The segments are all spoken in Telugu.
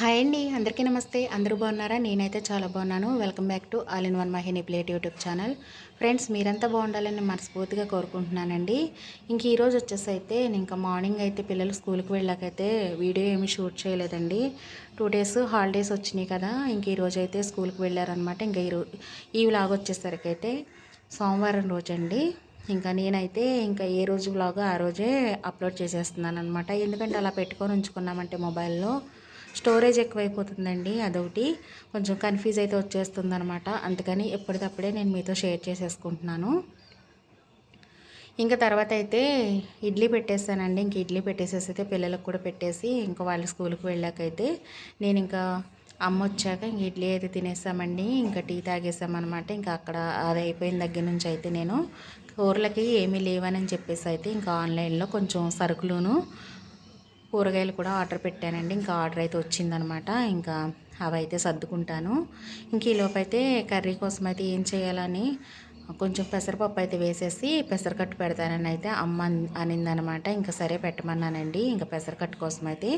హాయ్ అండి అందరికీ నమస్తే. అందరూ బాగున్నారా? నేనైతే చాలా బాగున్నాను. Welcome back to all in one మహిని plate YouTube channel friends మీరంతా బాగుండాలని మనస్ఫూర్తిగా కోరుకుంటున్నానండి. ఇంక ఈరోజు వచ్చేసి అయితే నేను ఇంకా మార్నింగ్ అయితే పిల్లలు స్కూల్కి వెళ్ళాకైతే వీడియో ఏమి షూట్ చేయలేదండి. టూ డేస్ హాలిడేస్ వచ్చినాయి కదా ఇంక ఈరోజు అయితే స్కూల్కి వెళ్ళారనమాట ఇంకా ఈ ఈ వ్లాగ్ వచ్చేసరికి అయితే సోమవారం రోజు అండి ఇంకా నేనైతే ఇంకా ఏ రోజు వ్లాగో ఆ రోజే అప్లోడ్ చేసేస్తున్నాను అనమాట ఎందుకంటే అలా పెట్టుకొని ఉంచుకున్నామంటే మొబైల్లో స్టోరేజ్ ఎక్కువైపోతుందండి అదొకటి. కొంచెం కన్ఫ్యూజ్ అయితే వచ్చేస్తుంది అనమాట అందుకని ఎప్పటికప్పుడే నేను మీతో షేర్ చేసేసుకుంటున్నాను. ఇంకా తర్వాత అయితే ఇడ్లీ పెట్టేస్తానండి. ఇంక ఇడ్లీ పెట్టేసేసి అయితే పిల్లలకు కూడా పెట్టేసి ఇంకా వాళ్ళు స్కూల్కి వెళ్ళాకైతే నేను ఇంకా అమ్మ వచ్చాక ఇంక ఇడ్లీ అయితే తినేసామండి ఇంకా టీ తాగేసామన్నమాట ఇంకా అక్కడ అది అయిపోయిన దగ్గర నుంచి అయితే నేను కూరలకి ఏమీ లేవని చెప్పేసి అయితే ఇంకా ఆన్లైన్లో కొంచెం సరుకులును కూరగాయలు కూడా ఆర్డర్ పెట్టానండి. ఇంకా ఆర్డర్ అయితే వచ్చిందనమాట. ఇంకా అవైతే సర్దుకుంటాను. ఇంక ఈలోపైతే కర్రీ కోసం అయితే ఏం చేయాలని కొంచెం పెసరపప్పు అయితే వేసేసి పెసరకట్టు పెడతానని అయితే అమ్మ అనిందనమాట. ఇంకా సరే పెట్టమన్నానండి. ఇంకా పెసరకట్టు కోసం అయితే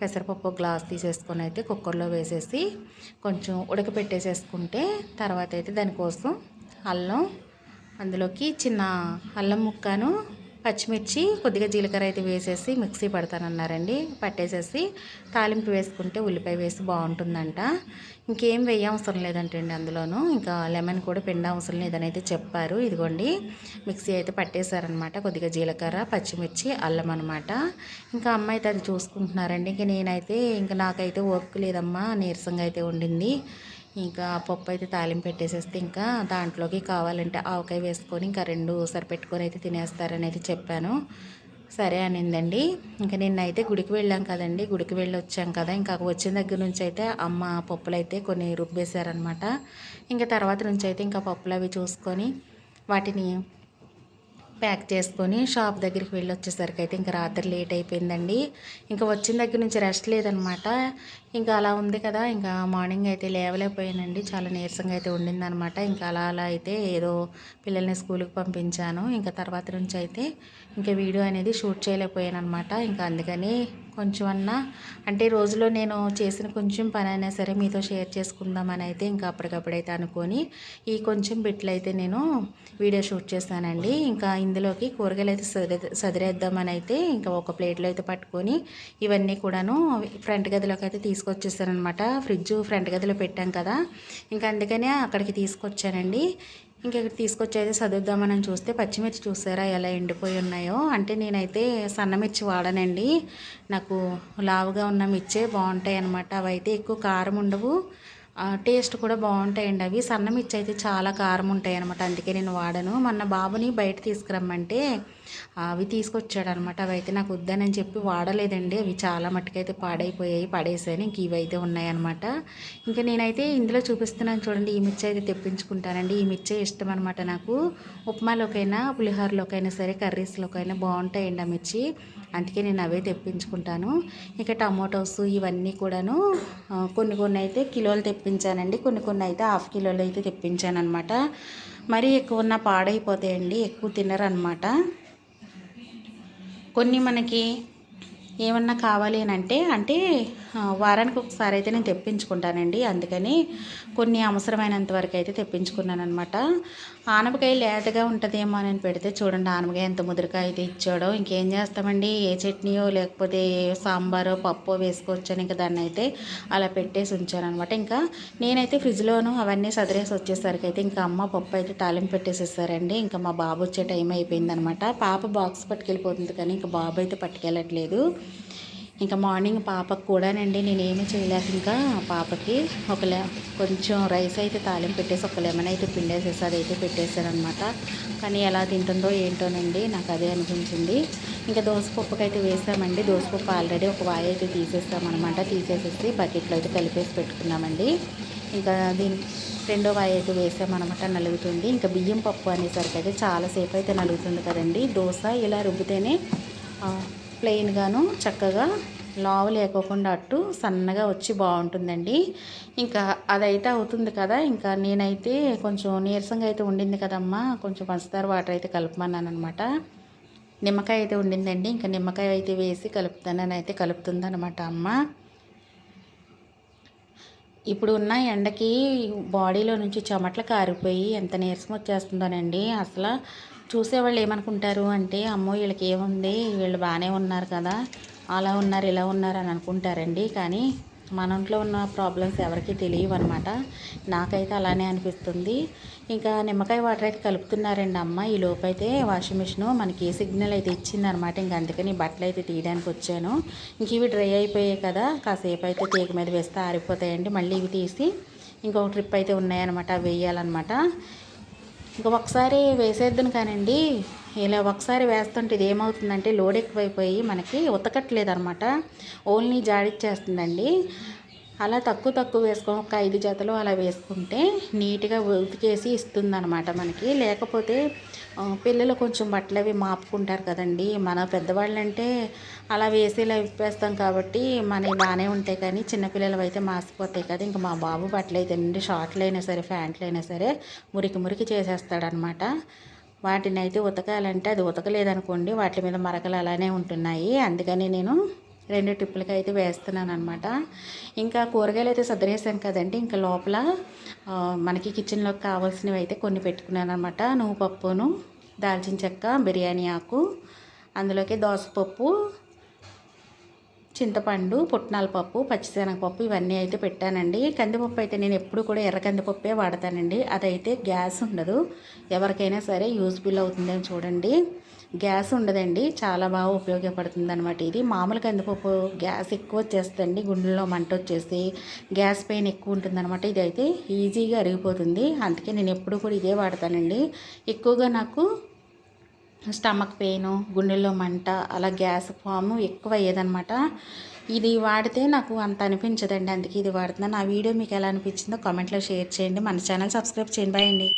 పెసరపప్పు గ్లాస్ తీసేసుకొని అయితే కుక్కర్లో వేసేసి కొంచెం ఉడకపెట్టేసేసుకుంటే తర్వాత అయితే దానికోసం అల్లం అందులోకి చిన్న అల్లం ముక్కను పచ్చిమిర్చి కొద్దిగా జీలకర్ర అయితే వేసేసి మిక్సీ పడతానన్నారండి. పట్టేసేసి తాలింపు వేసుకుంటే ఉల్లిపాయ వేసి బాగుంటుందంట. ఇంకేం వేయవసరం లేదంటండి అందులోనూ. ఇంకా లెమన్ కూడా పిండ అవసరం లేదని అయితే చెప్పారు. ఇదిగోండి మిక్సీ అయితే పట్టేశారనమాట. కొద్దిగా జీలకర్ర పచ్చిమిర్చి అల్లం అనమాట. ఇంకా అమ్మ అయితే అది చూసుకుంటున్నారండి. ఇంకా నేనైతే ఇంకా నాకైతే ఓపిక లేదమ్మా నీరసంగా అయితే ఉండింది. ఇంకా పప్పు అయితే తాలింపు పెట్టేసేస్తే ఇంకా దాంట్లోకి కావాలంటే ఆవకాయ వేసుకొని ఇంకా రెండు సరిపెట్టుకొని అయితే తినేస్తారని అయితే చెప్పాను. సరే అనిందండి. ఇంకా నిన్నైతే గుడికి వెళ్ళాం కదండి. గుడికి వెళ్ళి వచ్చాం కదా. ఇంకా వచ్చిన దగ్గర నుంచి అయితే అమ్మ పప్పులు అయితే కొన్ని రుబ్బేశారనమాట ఇంకా తర్వాత నుంచి అయితే ఇంకా పప్పులు అవి చూసుకొని వాటిని ప్యాక్ చేసుకొని షాప్ దగ్గరికి వెళ్ళి వచ్చేసరికి అయితే ఇంకా రాత్రి లేట్ అయిపోయిందండి. ఇంకా వచ్చిన దగ్గర నుంచి రెస్ట్ లేదనమాట. ఇంకా అలా ఉంది కదా ఇంకా మార్నింగ్ అయితే లేవలేకపోయానండి. చాలా నీరసంగా అయితే ఉండిందనమాట. ఇంకా అలా అలా అయితే ఏదో పిల్లల్ని స్కూల్కి పంపించాను. ఇంకా తర్వాత నుంచి అయితే ఇంకా వీడియో అనేది షూట్ చేయలేకపోయాను అనమాట ఇంకా అందుకని కొంచెం అన్నా అంటే రోజులో నేను చేసిన కొంచెం పని అయినా సరే మీతో షేర్ చేసుకుందామని అయితే ఇంకా అప్పటికప్పుడైతే అనుకొని ఈ కొంచెం బిట్లు అయితే నేను వీడియో షూట్ చేశానండి ఇంకా ఇందులోకి కూరగాయలు అయితే సదిరేద్దామని అయితే ఇంకా ఒక ప్లేట్లో అయితే పట్టుకొని ఇవన్నీ కూడాను ఫ్రంట్ గదిలోకి అయితే తీసుకొచ్చేసానమాట ఫ్రిడ్జ్ ఫ్రంట్ గదిలో పెట్టాం కదా ఇంకా అందుకనే అక్కడికి తీసుకొచ్చానండి. ఇంకా ఇక్కడ తీసుకొచ్చి అయితే చదువుద్దామని చూస్తే పచ్చిమిర్చి చూసారా ఎలా ఎండిపోయి ఉన్నాయో? అంటే నేనైతే సన్నమిర్చి వాడనండి. నాకు లావుగా ఉన్న మిర్చే బాగుంటాయి అన్నమాట. అవి అయితే ఎక్కువ కారం ఉండవు. టేస్ట్ కూడా బాగుంటాయండి అవి. సన్న మిర్చి అయితే చాలా కారం ఉంటాయి అనమాట అందుకే నేను వాడను. మొన్న బాబుని బయట తీసుకురమ్మంటే అవి తీసుకొచ్చాడు అనమాట అవి అయితే నాకు వద్దనని చెప్పి వాడలేదండి. అవి చాలా మట్టుకైతే పాడైపోయాయి పడేసాను ఇంక ఇవి అయితే ఉన్నాయన్నమాట. ఇంకా నేనైతే ఇందులో చూపిస్తున్నాను చూడండి. ఈ మిర్చి అయితే తెప్పించుకుంటానండి. ఈ మిర్చి ఇష్టం అనమాట నాకు. ఉప్మాలోకైనా పులిహోరలోకైనా సరే కర్రీస్లోకైనా బాగుంటాయండి ఆ మిర్చి. అందుకే నేను అవే తెప్పించుకుంటాను. ఇక టమాటోస్ ఇవన్నీ కూడాను కొన్ని కొన్ని అయితే కిలోలు తెప్పించానండి. కొన్ని కొన్ని అయితే హాఫ్ కిలోలు అయితే తెప్పించాను అనమాట మరీ ఎక్కువ ఉన్న పాడైపోతాయండి. ఎక్కువ తినరనమాట కొన్ని మనకి ఏమన్నా కావాలి అని అంటే అంటే వారానికి ఒకసారి అయితే నేను తెప్పించుకుంటానండి. అందుకని కొన్ని అవసరమైనంత వరకు అయితే తెప్పించుకున్నాను అనమాట ఆనపకాయ లేతగా ఉంటుందేమో అని పెడితే చూడండి ఆనపకాయ ఎంత ముదిరికాయ అయితే ఇచ్చాడో. ఇంకేం చేస్తామండి? ఏ చట్నీయో లేకపోతే సాంబారో పప్పు వేసుకోవచ్చని ఇంకా దాన్ని అయితే అలా పెట్టేసి ఉంచాను అనమాట ఇంకా నేనైతే ఫ్రిడ్జ్లోను అవన్నీ సదిరేసి వచ్చేసరికి అయితే ఇంకా అమ్మ పప్పు అయితే తాలింపు పెట్టేసేసారండి. ఇంకా మా బాబు వచ్చే టైం అయిపోయిందనమాట పాప బాక్స్ పట్టుకెళ్ళిపోతుంది కానీ ఇంకా బాబు అయితే పట్టుకెళ్ళట్లేదు. ఇంకా మార్నింగ్ పాపకు కూడానండి నేనేమి చేయలేక ఇంకా పాపకి ఒక కొంచెం రైస్ అయితే తాలింపు పెట్టేసి ఒక లెమన్ అయితే పిండేసేసి అది అయితే పెట్టేశాను అనమాట కానీ ఎలా తింటుందో ఏంటోనండి నాకు అదే అనిపించింది. ఇంకా దోసపప్పుకి అయితే వేసామండి. దోసపప్పు ఆల్రెడీ ఒక వాయి అయితే తీసేస్తామన్నమాట తీసేసేసి బకెట్లో అయితే కలిపేసి పెట్టుకున్నామండి. ఇంకా దీని రెండో వాయి అయితే వేసామన్నమాట నలుగుతుంది. ఇంకా బియ్యం పప్పు అనేసరికి అయితే చాలాసేపు అయితే నలుగుతుంది కదండి. దోశ ఇలా రుబ్బితేనే ప్లెయిన్గాను చక్కగా లావు లేకోకుండా అట్టు సన్నగా వచ్చి బాగుంటుందండి. ఇంకా అదైతే అవుతుంది కదా ఇంకా నేనైతే కొంచెం నీరసంగా అయితే ఉండింది కదమ్మా కొంచెం పంచదార వాటర్ అయితే కలుపుమన్నాను అనమాట నిమ్మకాయ అయితే ఉండిందండి ఇంకా నిమ్మకాయ అయితే వేసి కలుపుతానని అయితే కలుపుతుందనమాట అమ్మ. ఇప్పుడు ఉన్న ఎండకి బాడీలో నుంచి చెమట్లు కారిపోయి ఎంత నీరసం వచ్చేస్తుందోనండి. అసలు చూసేవాళ్ళు ఏమనుకుంటారు అంటే అమ్మో వీళ్ళకి ఏముంది? వీళ్ళు బాగానే ఉన్నారు కదా అలా ఉన్నారు ఇలా ఉన్నారు అని అనుకుంటారండి. కానీ మన ఇంట్లో ఉన్న ప్రాబ్లమ్స్ ఎవరికీ తెలియవు అనమాట నాకైతే అలానే అనిపిస్తుంది. ఇంకా నిమ్మకాయ వాటర్ అయితే కలుపుతున్నారండి అమ్మ. ఈ లోపైతే అయితే వాషింగ్ మిషన్ మనకి సిగ్నల్ అయితే ఇచ్చిందనమాట ఇంకా అందుకని బట్టలు అయితే తీయడానికి వచ్చాను. ఇంక ఇవి డ్రై అయిపోయాయి కదా కాసేపు అయితే తీగ మీద వేస్తే ఆరిపోతాయండి. మళ్ళీ ఇవి తీసి ఇంకొక ట్రిప్ అయితే ఉన్నాయన్నమాట. వేయాలన్నమాట. ఇంకా ఒకసారి వేసేద్దాను కానండి. ఇలా ఒకసారి వేస్తుంటే ఇది ఏమవుతుందంటే లోడ్ ఎక్కువైపోయి మనకి ఉతకట్లేదు అనమాట ఓన్లీ జాడిచ్చేస్తుందండి. అలా తక్కువ తక్కువ వేసుకో ఒక ఐదు జతలు అలా వేసుకుంటే నీట్గా ఉతికేసి ఇస్తుంది అనమాట మనకి. లేకపోతే పిల్లలు కొంచెం బట్టలు అవి మాపుకుంటారు కదండి. మన పెద్దవాళ్ళంటే అలా వేసేలా విప్పేస్తాం కాబట్టి మనవి బాగానే ఉంటాయి కానీ చిన్నపిల్లలు అయితే మాసిపోతాయి కదా. ఇంకా మా బాబు బట్టలు అయితే నుండి షార్ట్లు అయినా సరే ప్యాంట్లు అయినా సరే మురికి మురికి చేసేస్తాడనమాట వాటిని అయితే ఉతకాలంటే అది ఉతకలేదనుకోండి వాటి మీద మరకలు అలానే ఉంటున్నాయి. అందుకని నేను రెండు ట్రిప్పులకి అయితే వేస్తున్నాను అనమాట ఇంకా కూరగాయలు అయితే సర్దిరేసాను కదండి. ఇంకా లోపల మనకి కిచెన్లోకి కావాల్సినవి అయితే కొన్ని పెట్టుకున్నాను అనమాట నువ్వు పప్పును దాల్చిన చెక్క బిర్యానీ ఆకు అందులోకి దోసపప్పు చింతపండు పుట్నాల పప్పు పచ్చిశనగపప్పు ఇవన్నీ అయితే పెట్టానండి. కందిపప్పు అయితే నేను ఎప్పుడు కూడా ఎర్ర కందిపప్పే వాడతానండి. అదైతే గ్యాస్ ఉండదు. ఎవరికైనా సరే యూజ్ఫుల్ అవుతుందని చూడండి. గ్యాస్ ఉండదండి. చాలా బాగా ఉపయోగపడుతుంది అనమాట ఇది. మామూలు కందిపప్పు గ్యాస్ ఎక్కువ వచ్చేస్తుందండి. గుండెల్లో మంట వచ్చేసి గ్యాస్ పెయిన్ ఎక్కువ ఉంటుందన్నమాట. ఇది అయితే ఈజీగా అరిగిపోతుంది. అందుకే నేను ఎప్పుడు కూడా ఇదే వాడతానండి. ఎక్కువగా నాకు స్టమక్ పెయిన్ గుండెల్లో మంట అలా గ్యాస్ ఫామ్ ఎక్కువ అయ్యేదనమాట ఇది వాడితే నాకు అంత అనిపించదండి. అందుకే ఇది వాడుతున్నాను. నా వీడియో మీకు ఎలా అనిపించిందో కామెంట్లో షేర్ చేయండి. మన ఛానల్ సబ్స్క్రైబ్ చేయండి. బాయ్ అండి.